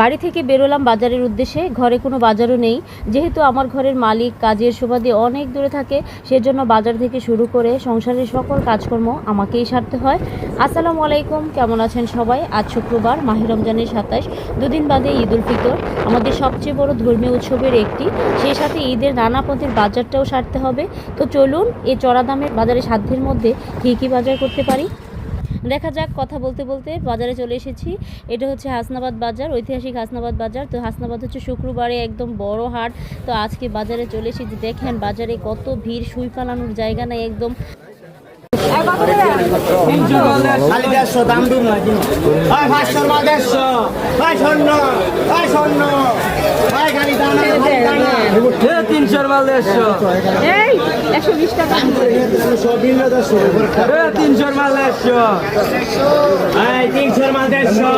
বাড়ি থেকে বেরোলাম বাজারের উদ্দেশ্যে। ঘরে কোনো বাজারও নেই। যেহেতু আমার ঘরের মালিক কাজের সুবাদে অনেক দূরে থাকে, সেজন্য বাজার থেকে শুরু করে সংসারের সকল কাজকর্ম আমাকেই সারতে হয়। আসসালামু আলাইকুম, কেমন আছেন সবাই? আজ শুক্রবার মাহির রমজানের সাতাশ। দুদিন বাদে ঈদ উল ফিতর। আমাদের সবচেয়ে বড় ধর্মীয় উৎসবের একটি। সেই সাথে ঈদের নানা পথের বাজারটাও সারতে হবে। তো চলুন এই চড়া দামের বাজারে সাধ্যের মধ্যে কী কী বাজার করতে পারি? দেখা যাক, কথা বলতে বলতে বাজারে চলে এসেছি। এটা হচ্ছে হাসনাবাদ বাজার, ঐতিহাসিক হাসনাবাদ বাজার। তো হাসনাবাদ হচ্ছে শুক্রবারে একদম বড় হাট। তো আজকে বাজারে চলে এসেছি। দেখেন বাজারে কত ভিড়, সুই ফালানোর জায়গা নাই একদম। দাম তিনশোর মাল দেড়শো। এই একশো বিশ টাকা। তিনশোর মাল দেড়শো। তিনশোর মাল দেড়শো।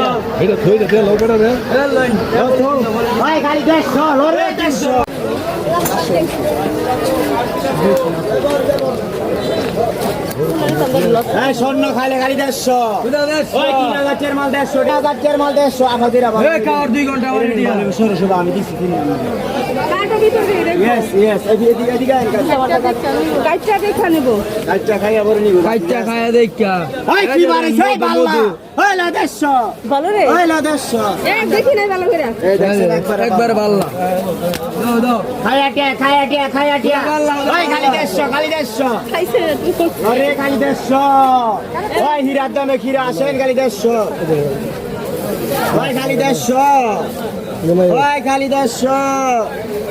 দেড়শো লোরে স্বর্ণ খাইলে খালি দেড়শো। তিন হাজার মাল দেড়শো তিন হাজার মাল দেড়শো। আমাদের আবার দুই ঘণ্টা আমার রেডি হবে সরো সরো আমি দিচ্ছি তিন ইয়েস ইয়েস এদিকে এদিকে গাইডটা দেখা নেব। কাজটা খাই আবার নিব। কাইটটা খায়া দেখা। ওই কি বারে সেই বাল্লা ওই লা ভালো রে? ওই লা এই দেখি নাই ভালো করে। এই দেখছেন একবার একবার পাল্লা দাও দাও। খায়া টিয়া খায়া টিয়া খায়া টিয়া। ওই খালি দেড়শো খালি দেড়শো খাইছে আরে খালি দেড়শো ওই হীরার দামে ক্ষীরা আসেন খালি ওই খালি দেড়শো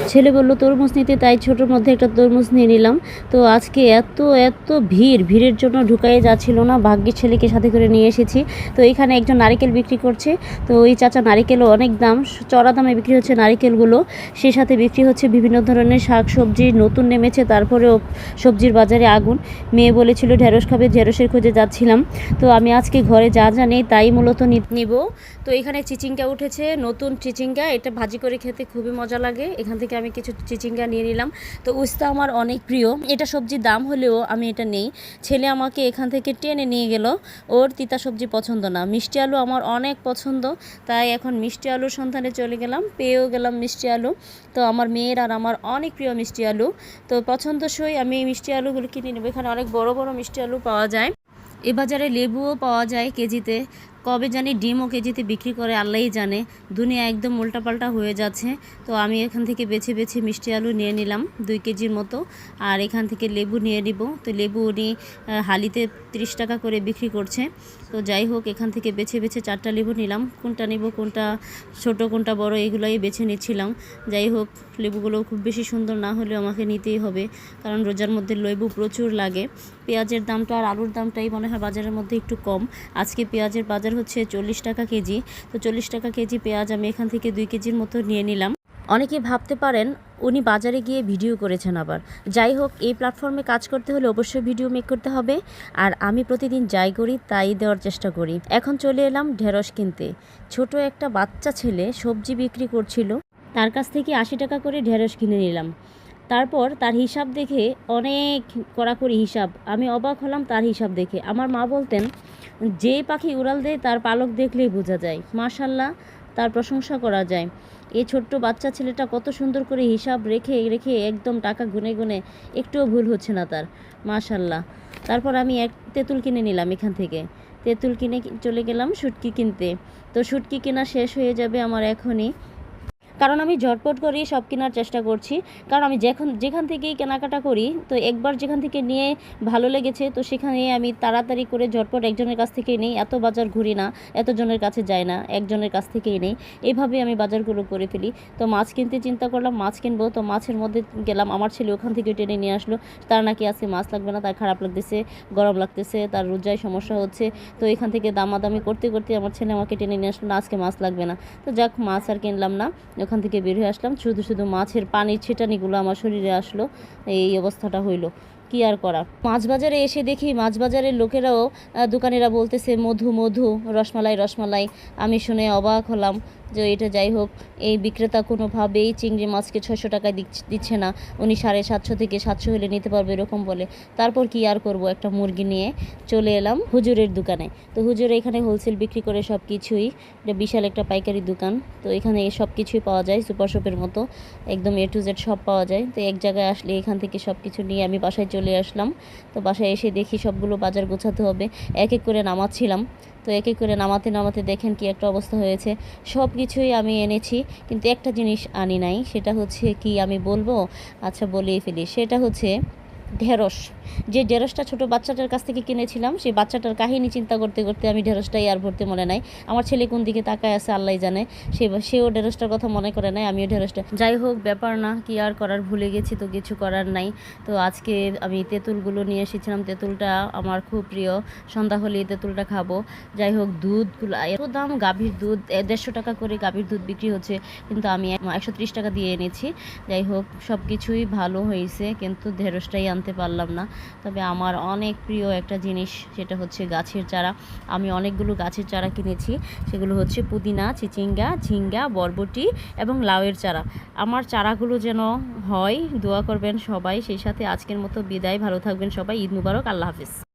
ছেলে বলল তরমুজ নিতে। তাই ছোটোর মধ্যে একটা তরমুজ নিয়ে নিলাম। তো আজকে এত এত ভিড় ভিড়ের জন্য ঢুকাই যাচ্ছিল না। ভাগ্যের ছেলেকে সাথে করে নিয়ে এসেছি। তো এখানে একজন নারিকেল বিক্রি করছে। তো ওই চাচা নারিকেলও অনেক দাম। চড়া দামে বিক্রি হচ্ছে নারিকেলগুলো। সে সাথে বিক্রি হচ্ছে বিভিন্ন ধরনের শাক সবজি। নতুন নেমেছে তারপরেও সবজির বাজারে আগুন। মেয়ে বলেছিল ঢেঁড়স খাবে ঢেঁড়সের খোঁজে যাচ্ছিলাম। তো আমি আজকে ঘরে যা যা নেই তাই মূলত নি- নিব। তো এখানে চিচিঙ্গা উঠেছে। নতুন চিচিঙ্গা, এটা ভাজি করে খেতে খুবই মজা লাগে। এখান থেকে আমি কিছু চিচিঙ্গা নিয়ে নিলাম। তো উস্তা আমার অনেক প্রিয়। এটা সবজির দাম হলেও আমি এটা নেই। ছেলে আমাকে এখান থেকে টেনে নিয়ে গেল। ওর তিতা সবজি পছন্দ না। মিষ্টি আলু আমার অনেক পছন্দ। তাই এখন মিষ্টি আলুর সন্ধানে চলে গেলাম। পেয়েও গেলাম মিষ্টি আলু। তো আমার মেয়ের আর আমার অনেক প্রিয় মিষ্টি আলু। তো পছন্দসই আমি এই মিষ্টি আলুগুলো কিনে নেব। এখানে অনেক বড় বড় মিষ্টি আলু পাওয়া যায়। এ বাজারে লেবুও পাওয়া যায় কেজিতে। কবে জানি ডিমও কেজিতে বিক্রি করে, আল্লাহই জানে। দুনিয়া একদম উল্টাপাল্টা হয়ে যাচ্ছে। তো আমি এখান থেকে বেছে বেছে মিষ্টি আলু নিয়ে নিলাম দুই কেজির মতো, আর এখান থেকে লেবু নিয়ে নিব। তো লেবু উনি হালিতে তিরিশ টাকা করে বিক্রি করছে। তো যাই হোক, এখান থেকে বেছে বেছে চারটা লেবু নিলাম। কোনটা নিব, কোনটা ছোট, কোনটা বড়, এগুলোই বেছে নিচ্ছিলাম। যাই হোক লেবুগুলো খুব বেশি সুন্দর না হলেও আমাকে নিতেই হবে, কারণ রোজার মধ্যে লেবু প্রচুর লাগে। পেঁয়াজের দামটা আর আলুর দামটাই মনে হয় বাজারের মধ্যে একটু কম। আজকে পেঁয়াজের বাজার হচ্ছে চল্লিশ টাকা কেজি। তো চল্লিশ টাকা কেজি পেঁয়াজ আমি এখান থেকে দুই কেজির মতো নিয়ে নিলাম। অনেকে ভাবতে পারেন উনি বাজারে গিয়ে ভিডিও করেছেন আবার। যাই হোক, এই প্ল্যাটফর্মে কাজ করতে হলে অবশ্যই ভিডিও মেক করতে হবে। আর আমি প্রতিদিন যাই করি, তাই দেওয়ার চেষ্টা করি। এখন চলে এলাম ঢেঁড়স কিনতে। ছোট একটা বাচ্চা ছেলে সবজি বিক্রি করছিল। তার কাছ থেকে আশি টাকা করে ঢেঁড়স কিনে নিলাম। তারপর তার হিসাব দেখে অনেক কড়াকড়ি হিসাব। আমি অবাক হলাম তার হিসাব দেখে। আমার মা বলতেন, যে পাখি উড়াল দেয়, তার পালক দেখলেই বোঝা যায়। মাশাল্লাহ, তার প্রশংসা করা যায়। এই ছোট্ট বাচ্চা ছেলেটা কত সুন্দর করে হিসাব রেখে রেখে একদম টাকা গুনে গুনে একটুও ভুল হচ্ছে না তার। মাশাল্লাহ। তারপর আমি এক তেঁতুল কিনে নিলাম এখান থেকে। তেঁতুল কিনে চলে গেলাম শুটকি কিনতে। তো শুটকি কেনা শেষ হয়ে যাবে আমার এখনই। কারণ আমি ঝটপট করেই সব কেনার চেষ্টা করছি। কারণ আমি যখন, যেখান থেকেই কেনাকাটা করি, তো একবার যেখান থেকে নিয়ে ভালো লেগেছে, তো সেখানে আমি তাড়াতাড়ি করে ঝটপট একজনের কাছ থেকেই নেই। এত বাজার ঘুরি না, এতজনের কাছে যাই না, একজনের কাছ থেকেই নেই। এইভাবে আমি বাজারগুলো করে ফেলি। তো মাছ কিনতে চিন্তা করলাম, মাছ কিনবো, তো মাছের মধ্যে গেলাম। আমার ছেলে ওখান থেকে টেনে নিয়ে আসলো। তার নাকি আজকে মাছ লাগবে না, তার খারাপ লাগতেছে, গরম লাগতেছে, তার রোজায় সমস্যা হচ্ছে। তো এখান থেকে দামাদামি করতে করতে আমার ছেলে আমাকে টেনে নিয়ে আসলো, না, আজকে মাছ লাগবে না। তো যাক, মাছ আর কিনলাম না। ওখান থেকে বের হয়ে আসলাম। শুধু শুধু মাছের পানির ছিটানিগুলো আমার শরীরে আসলো, এই অবস্থাটা হইল। কি আর করা? মাছ বাজারে এসে দেখি মাছ বাজারের লোকেরাও দোকানিরা বলতেছে, মধু মধু, রসমালাই রসমালাই। আমি শুনে অবাক হলাম যে এটা যাই হোক, এই বিক্রেতা কোনোভাবেই চিংড়ি মাছকে ছয়শো টাকায় দিচ্ছে না। উনি সাড়ে সাতশো থেকে সাতশো হলে নিতে পারবে এরকম বলে। তারপর কি আর করব একটা মুরগি নিয়ে চলে এলাম হুজুরের দোকানে। তো হুজুর এখানে হোলসেল বিক্রি করে সব কিছুই এটা বিশাল একটা পাইকারি দোকান। তো এখানে সব কিছুই পাওয়া যায়, সুপার শপের মতো। একদম এ টু জেড সব পাওয়া যায়। তো এক জায়গায় আসলে এখান থেকে সব কিছু নিয়ে আমি বাসায় চলে আসলাম। তো বাসায় এসে দেখি সবগুলো বাজার গোছাতে হবে। এক এক করে নামাচ্ছিলাম। তো এক এক করে নামাতে নামাতে দেখেন কি একটা অবস্থা হয়েছে। সব কিছুই আমি এনেছি, কিন্তু একটা জিনিস আনি নাই, সেটা হচ্ছে কি আমি বলব? আচ্ছা বলেই ফেলি। সেটা হচ্ছে ঢেঁড়স। যে ঢেঁড়সটা ছোট বাচ্চাটার কাছ থেকে কিনেছিলাম, সেই বাচ্চাটার কাহিনী চিন্তা করতে করতে আমি ঢেঁড়সটাই আর ভরতে মনে নাই। আমার ছেলে কোন দিকে তাকায় আছে আল্লাহ জানে। সে সেও ঢেঁড়সটার কথা মনে করে নাই, আমিও ঢেঁড়সটা। যাই হোক, ব্যাপার না, কি আর করার, ভুলে গেছি তো, কিছু করার নাই। তো আজকে আমি তেঁতুলগুলো নিয়ে এসেছিলাম, তেঁতুলটা আমার খুব প্রিয়। সন্ধ্যা হলে তেঁতুলটা খাব। যাই হোক, দুধগুলো, এত দাম, গাভীর দুধ দেড়শো টাকা করে গাভীর দুধ বিক্রি হচ্ছে, কিন্তু আমি একশো ত্রিশ টাকা দিয়ে এনেছি। যাই হোক সব কিছুই ভালো হয়েছে, কিন্তু ঢেঁড়সটাই আনতে পারলাম না। তবে আমার অনেক প্রিয় একটা জিনিস সেটা হচ্ছে গাছের চারা। আমি অনেকগুলো গাছের চারা কিনেছি, সেগুলো হচ্ছে পুদিনা, চিচিঙ্গা, ঝিঙ্গা, বরবটি এবং লাউয়ের চারা। আমার চারাগুলো যেন হয়, দোয়া করবেন সবাই। সেই সাথে আজকের মতো বিদায়। ভালো থাকবেন সবাই। ঈদ মুবারক। আল্লাহ হাফিজ।